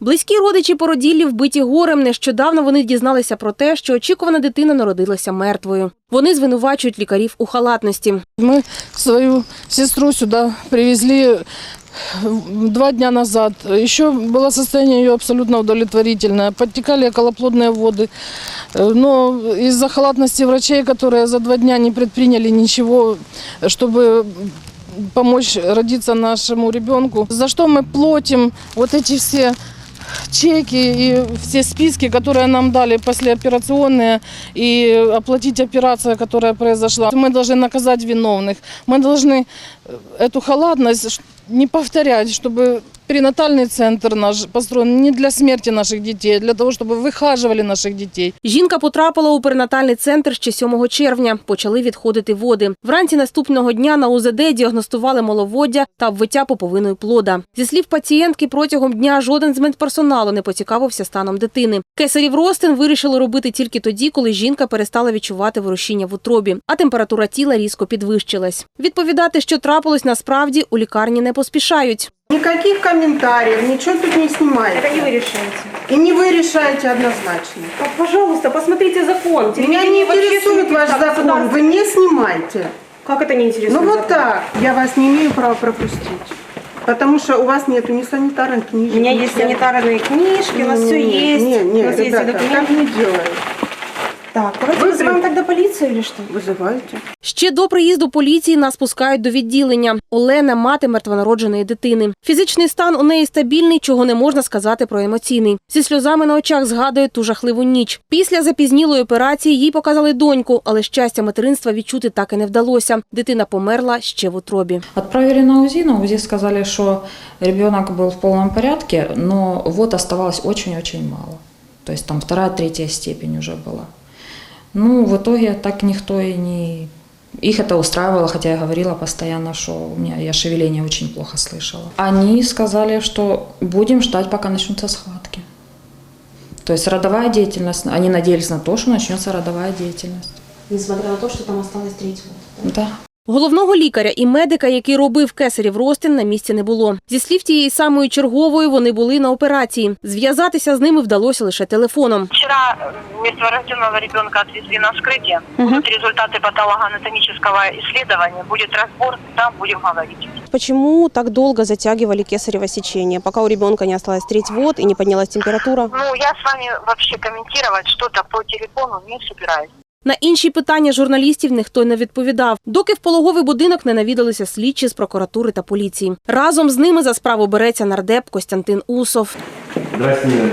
Близькі родичі породіллі вбиті горем. Нещодавно вони дізналися про те, що очікувана дитина народилася мертвою. Вони звинувачують лікарів у халатності. Мы свою сестру сюда привезли два дня назад. Еще было состояние ее абсолютно удовлетворительное. Подтекали околоплодные воды. Э, Но из-за халатности врачей, которые за два дня не предприняли ничего, чтобы помочь родиться нашему ребенку, за что мы платим вот эти все чеки и все списки, которые нам дали послеоперационные, и оплатить операцию, которая произошла. Мы должны наказать виновных. Мы должны э, эту халатность ш- не повторять, чтобы перинатальный центр наш построен не для смерти наших детей, а для того, чтобы выхаживали наших детей. Жінка потрапила у перинатальний центр ще 7 червня. Почали відходити води. Вранці наступного дня на УЗД діагностували маловоддя та обвиття поповиною плода. Зі слів пацієнтки, протягом дня жоден з медперсоналу не поцікавився станом дитини. Кесарів розтин вирішили робити тільки тоді, коли жінка перестала відчувати ворушіння в утробі, а температура тіла різко підвищилась. Відповідати, що трапилось насправді, у лікарні не поспішають. Никаких комментариев, ничего тут не снимаете. Это не вы решаете. И не вы решаете однозначно. Пожалуйста, посмотрите закон. Меня не интересует ваш закон, вы не снимайте. Как это не интересует? Ну вот закон? так, я вас не имею права пропустить. Потому что у вас нету ни санитарных книжек. У меня есть санитарные книжки, у нас все есть. Не, не, у нас есть ребята, так не делают. Так, давайте Вы вызовем при- тогда полицию или что? Вызывайте. Ще до приїзду поліції нас пускають до відділення. Олена мати мертвонародженої дитини. Фізичний стан у неї стабільний, чого не можна сказати про емоційний. Зі сльозами на очах згадує ту жахливу ніч. Після запізнілої операції їй показали доньку, але щастя материнства відчути так і не вдалося. Дитина померла ще в утробі. Отправили на УЗИ, на УЗИ сказали, что ребенок был в полном порядке, но вот оставалось очень-очень мало. То есть там вторая, третья степень уже была. Ну, в итоге так никто и не... Их это устраивало, хотя я говорила постоянно, что у меня я шевеление очень плохо слышала. Они сказали, что будем ждать, пока начнутся схватки. То есть родовая деятельность, они надеялись на то, что начнется родовая деятельность. Несмотря на то, что там осталось треть вот. Да. Головного лікаря і медика, який робив кесарів розтин, на місці не було. Зі слів тієї самої чергової, вони були на операції. Зв'язатися з ними вдалося лише телефоном. Вчера э, мертворожденного ребенка отвезли на вскрытие. Будут результаты патологоанатомического исследования, будет разбор, там будем говорить. Почему так долго затягивали кесарево сечение, пока у ребенка не осталось треть вод и не поднялась температура? Ну, я с вами вообще комментировать что-то по телефону не собираюсь. На інші питання журналістів ніхто не відповідав, доки в пологовий будинок не навідалися слідчі з прокуратури та поліції. Разом з ними за справу береться нардеп Костянтин Усов. Здравствуйте, Нина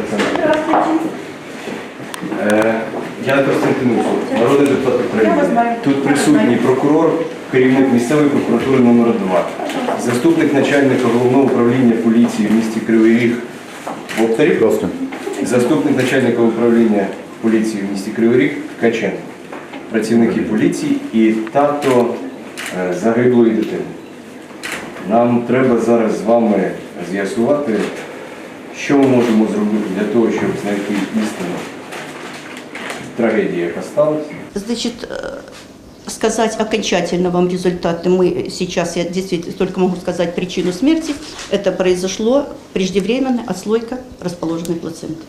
Е, Я Костянтин Усов, народний депутат України. Тут присутній прокурор, керівник місцевої прокуратури номер 2 заступник начальника головного управління поліції в місті Кривий Ріг. Бокторів, заступник начальника управління поліції в місті Кривий Ріг Ткаченко, працівники поліції і тато е, загиблої дитини. Нам треба зараз з вами з'ясувати, що ми можемо зробити для того, щоб знайти істину трагедії, яка сталася. Значит, э, сказать окончательно вам результаты мы сейчас, я действительно только могу сказать причину смерти. Это произошло преждевременная отслойка расположенной плаценты.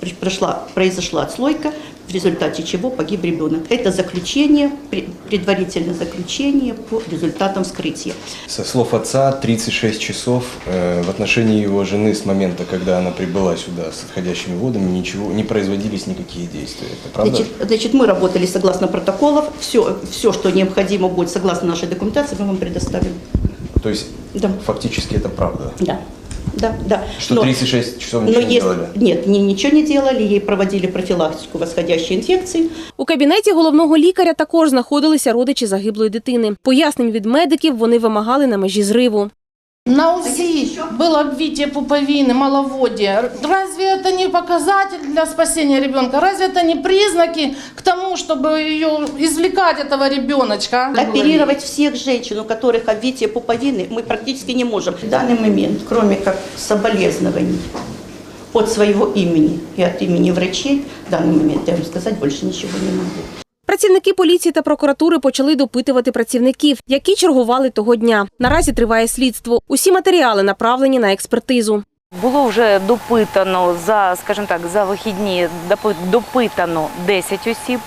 При- Прошла, произошла отслойка, в результате чего погиб ребенок. Это заключение, пре- предварительное заключение по результатам вскрытия. Со слов отца, 36 часов э, в отношении его жены с момента, когда она прибыла сюда с отходящими водами, ничего, не производились никакие действия. Это правда? Значит, значит, мы работали согласно протоколов. Все, все, что необходимо будет согласно нашей документации, мы вам предоставим. То есть Да. фактически это правда. Да, да, да. Что Но- 36 часов но не есть- делали? Нет, не, ничего не делали, ей проводили профилактику восходящей инфекции. У кабінеті головного лікаря також знаходилися родичі загиблої дитини. Пояснень від медиків вони вимагали на межі зриву. На УЗИ было обвитие пуповины, маловодие. Разве это не показатель для спасения ребенка? Разве это не признаки к тому, чтобы ее извлекать этого ребеночка? а? Оперировать всех женщин, у которых обвитие пуповины, мы практически не можем. В данный момент, кроме как соболезнований от своего имени и от имени врачей, в данный момент я вам сказать больше ничего не могу. Працівники поліції та прокуратури почали допитувати працівників, які чергували того дня. Наразі триває слідство. Усі матеріали направлені на експертизу. Було вже допитано за, скажімо так, за вихідні допитано 10 осіб,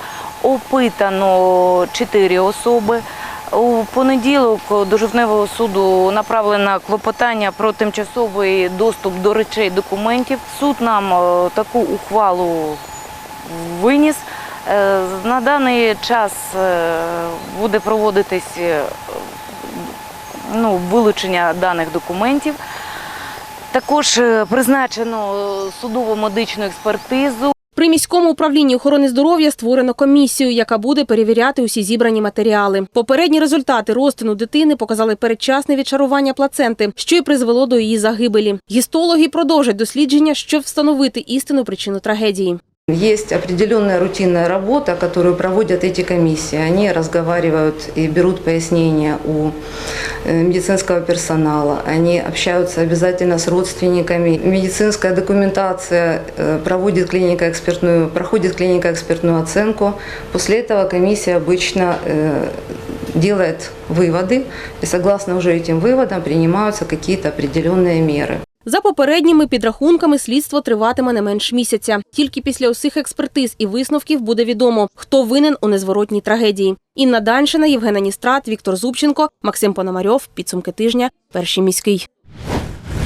опитано 4 особи. У понеділок до Жовтневого суду направлено клопотання про тимчасовий доступ до речей документів. Суд нам е, таку ухвалу виніс. Е, На даний час е, буде проводитись е, ну, вилучення даних документів. Також призначено судово медичну експертизу. При міському управлінні охорони здоров'я створено комісію, яка буде перевіряти усі зібрані матеріали. Попередні результати розтину дитини показали передчасне відшарування плаценти, що й призвело до її загибелі. Гістологи продовжать дослідження, щоб встановити істинну причину трагедії. Есть определенная рутинная работа, которую проводят эти комиссии. Они разговаривают и берут пояснения у э, медицинского персонала. Они общаются обязательно с родственниками. Медицинская документация э, проводит клиника экспертную, проходит клиника экспертную оценку. После этого комиссия обычно э, делает выводы, и согласно уже этим выводам принимаются какие-то определенные меры. За попередніми підрахунками слідство триватиме не менш місяця. Тільки після усіх експертиз і висновків буде відомо, хто винен у незворотній трагедії. Інна Даншина, Євгена Ністрат, Віктор Зубченко, Максим Пономарьов. Підсумки тижня. Перший міський.